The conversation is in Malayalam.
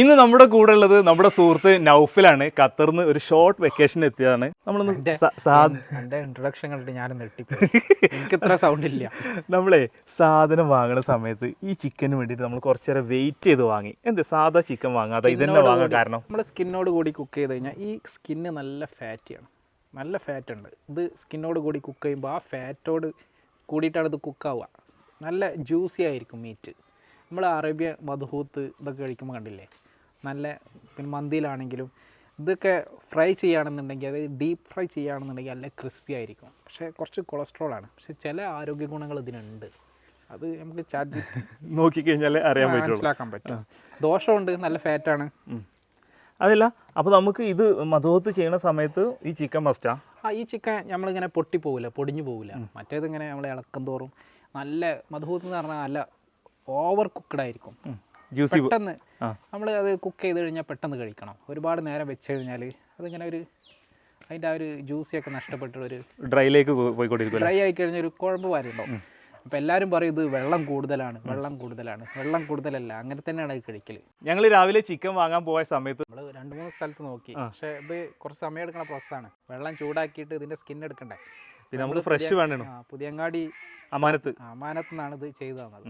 ഇന്ന് നമ്മുടെ കൂടെ ഉള്ളത് നമ്മുടെ സുഹൃത്ത് നൗഫിലാണ്. ഖത്തറിന്ന് ഒരു ഷോർട്ട് വെക്കേഷൻ എത്തിയതാണ്. നമ്മളൊന്ന് ഇൻട്രൊഡക്ഷൻ കണ്ടിട്ട് ഞാൻ നെട്ടിപ്പോയി എനിക്ക് ഇത്ര സൗണ്ട് ഇല്ല. നമ്മളെ സാധനം വാങ്ങുന്ന സമയത്ത് ഈ ചിക്കന് വേണ്ടിയിട്ട് നമ്മൾ കുറച്ചു നേരം വെയിറ്റ് ചെയ്ത് വാങ്ങി. എന്ത്? സാധാ ചിക്കൻ വാങ്ങാതെ ഇതന്നെ വാങ്ങാൻ കാരണം. നമ്മുടെ സ്കിന്നോട് കൂടി കുക്ക് ചെയ്ത് കഴിഞ്ഞാൽ ഈ സ്കിന്ന് നല്ല ഫാറ്റിയാണ് നല്ല ഫാറ്റ് ഉണ്ട്. ഇത് സ്കിന്നോട് കൂടി കുക്ക് ചെയ്യുമ്പോൾ ആ ഫാറ്റോട് കൂടിയിട്ടാണ് ഇത് കുക്കാവുക നല്ല ജ്യൂസി ആയിരിക്കും മീറ്റ് നമ്മൾ അറേബ്യ മധുഹൂത്ത് ഇതൊക്കെ കഴിക്കുമ്പോൾ കണ്ടില്ലേ? നല്ല പിന്നെ മന്തിയിലാണെങ്കിലും ഇതൊക്കെ ഫ്രൈ ചെയ്യുകയാണെന്നുണ്ടെങ്കിൽ അതായത് ഡീപ്പ് ഫ്രൈ ചെയ്യുകയാണെന്നുണ്ടെങ്കിൽ നല്ല ക്രിസ്പി ആയിരിക്കും. പക്ഷേ കുറച്ച് കൊളസ്ട്രോളാണ് പക്ഷേ ചില ആരോഗ്യ ഗുണങ്ങൾ ഇതിനുണ്ട്. അത് നമുക്ക് ചാർജ് നോക്കിക്കഴിഞ്ഞാൽ അറിയാൻ മനസ്സിലാക്കാൻ പറ്റും. ദോഷമുണ്ട് നല്ല ഫാറ്റാണ്. അതല്ല അപ്പോൾ നമുക്ക് ഇത് മധുവത്ത് ചെയ്യുന്ന സമയത്ത് ഈ ചിക്കൻ മസ്റ്റാ ആ? ഈ ചിക്കൻ നമ്മളിങ്ങനെ പൊട്ടിപ്പോവില്ല പൊടിഞ്ഞു പോവില്ല മറ്റേത് ഇങ്ങനെ നമ്മൾ ഇളക്കം തോറും നല്ല മധുഹൂത്ത് എന്ന് പറഞ്ഞാൽ നല്ല ഓവർ കുക്ക്ഡ് ആയിരിക്കും. ജ്യൂസി പെട്ടെന്ന് നമ്മൾ അത് കുക്ക് ചെയ്ത് കഴിഞ്ഞാൽ പെട്ടെന്ന് കഴിക്കണം. ഒരുപാട് നേരം വെച്ച് കഴിഞ്ഞാൽ അതിങ്ങനെ ഒരു അതിന്റെ ആ ഒരു ജ്യൂസിയൊക്കെ നഷ്ടപ്പെട്ടിട്ട് ഒരു ഡ്രൈയിലേക്ക് പോയിക്കൊണ്ടിരിക്കും ഡ്രൈ ആയി കഴിഞ്ഞ ഒരു കുഴമ്പ് വാരുണ്ടാവും അപ്പം എല്ലാവരും പറയും ഇത് വെള്ളം കൂടുതലാണ് വെള്ളം കൂടുതലാണ്. വെള്ളം കൂടുതലല്ല അങ്ങനെ തന്നെയാണ് അത് കഴിക്കൽ ഞങ്ങൾ രാവിലെ ചിക്കൻ വാങ്ങാൻ പോയ സമയത്ത് നമ്മൾ രണ്ട് മൂന്ന് സ്ഥലത്ത് നോക്കി. പക്ഷേ ഇത് കുറച്ച് സമയം എടുക്കുന്ന പ്രോസസ്സാണ് വെള്ളം ചൂടാക്കിയിട്ട് ഇതിന്റെ സ്കിൻ എടുക്കണ്ടേ? പിന്നെ നമ്മൾ ഫ്രഷ് വേണം പുതിയങ്ങാടി അമാനത്ത്. അമാനത്ത് നിന്നാണ് ഇത് ചെയ്തു തന്നത്.